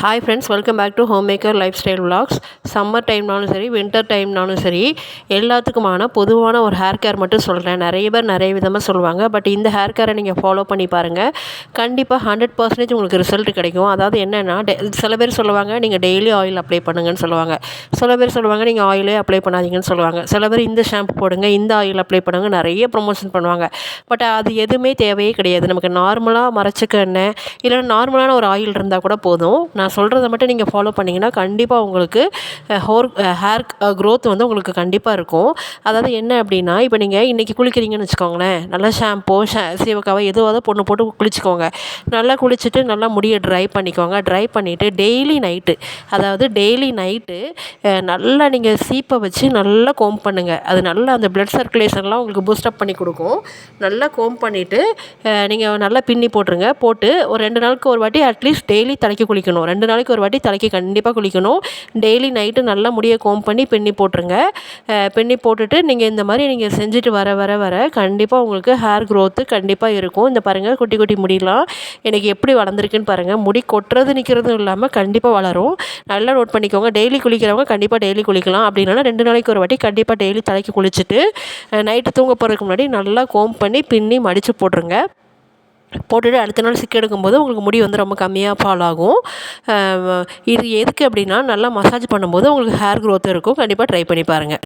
Hi friends welcome back to homemaker lifestyle vlogs summer டைம்னாலும் சரி winter டைம்னாலும் சரி எல்லாத்துக்குமான பொதுவான ஒரு ஹேர் கேர் மட்டும் சொல்கிறேன் நிறைய பேர் நிறைய விதமாக சொல்லுவாங்க பட் இந்த ஹேர் கேரை நீங்கள் ஃபாலோ பண்ணி பாருங்கள் கண்டிப்பாக ஹண்ட்ரட் பர்சன்டேஜ் உங்களுக்கு ரிசல்ட் கிடைக்கும். அதாவது என்னென்னா டெ சில பேர் சொல்லுவாங்க நீங்கள் டெய்லி ஆயில் அப்ளை பண்ணுங்கன்னு சொல்லுவாங்க. சில பேர் சொல்லுவாங்க நீங்கள் ஆயிலே அப்ளை பண்ணாதீங்கன்னு சொல்லுவாங்க. சில பேர் இந்த ஷாம்பு போடுங்க இந்த ஆயில் அப்ளை பண்ணுங்க நிறைய ப்ரொமோஷன் பண்ணுவாங்க. பட் அது எதுவுமே தேவையே கிடையாது. நமக்கு நார்மலாக மரச்சக்க எண்ணெய் இல்லைன்னா நார்மலான ஒரு ஆயில் இருந்தால் கூட போதும். நான் சொல்கிறத மட்டும் நீங்கள் ஃபாலோ பண்ணிங்கன்னா கண்டிப்பாக உங்களுக்கு ஹோர் ஹேர் க்ரோத் வந்து உங்களுக்கு கண்டிப்பாக இருக்கும். அதாவது என்ன அப்படின்னா இப்போ நீங்கள் இன்றைக்கி குளிக்கிறீங்கன்னு வச்சுக்கோங்களேன். நல்லா ஷாம்போ ஷே சீவக்காவை எதுவாக பொண்ணு போட்டு குளிச்சுக்கோங்க. நல்லா குளிச்சுட்டு நல்லா முடியை ட்ரை பண்ணிக்கோங்க. ட்ரை பண்ணிவிட்டு டெய்லி நைட்டு அதாவது டெய்லி நைட்டு நல்லா நீங்கள் சீப்பை வச்சு நல்லா கோம் பண்ணுங்கள் அது நல்லா அந்த ப்ளட் சர்க்குலேஷன்லாம் உங்களுக்கு பூஸ்டப் பண்ணி கொடுக்கும். நல்லா கோம் பண்ணிவிட்டு நீங்கள் நல்லா பின்னி போட்டுருங்க. போட்டு ஒரு ரெண்டு நாளுக்கு ஒரு வாட்டி அட்லீஸ்ட் டெய்லி தலைக்கு குளிக்கணும். ரெண்டு நாளைக்கு ஒரு வாட்டி தலைக்கு கண்டிப்பாக குளிக்கணும். டெய்லி நைட்டு நல்லா முடியை கோம் பண்ணி பின்னி போட்டுருங்க. பின்னி போட்டுட்டு நீங்கள் இந்த மாதிரி நீங்கள் செஞ்சுட்டு வர வர வர கண்டிப்பாக உங்களுக்கு ஹேர் க்ரோத்து கண்டிப்பாக இருக்கும். இந்த பாருங்கள் குட்டி குட்டி முடியலாம் எனக்கு எப்படி வளர்ந்துருக்குன்னு பாருங்கள் முடி கொட்டுறது நிற்கிறதும் இல்லாமல் கண்டிப்பாக வளரும். நல்லா நோட் பண்ணிக்கோங்க. டெய்லி குளிக்கிறவங்க கண்டிப்பாக டெய்லி குளிக்கலாம். அப்படின்னா ரெண்டு நாளைக்கு ஒரு வாட்டி கண்டிப்பாக டெய்லி தலைக்கு குளிச்சுட்டு நைட்டு தூங்க போகிறதுக்கு முன்னாடி நல்லா கோம் பண்ணி பின்னி மடித்து போட்டுருங்க. போட்டுட்டு அடுத்த நாள் சிக்கு எடுக்கும்போது உங்களுக்கு முடி வந்து ரொம்ப கம்மியாக ஃபால் ஆகும் இது எதுக்கு அப்படின்னா நல்லா மசாஜ் பண்ணும்போது உங்களுக்கு ஹேர் க்ரோத் இருக்கும். கண்டிப்பாக ட்ரை பண்ணி பாருங்கள்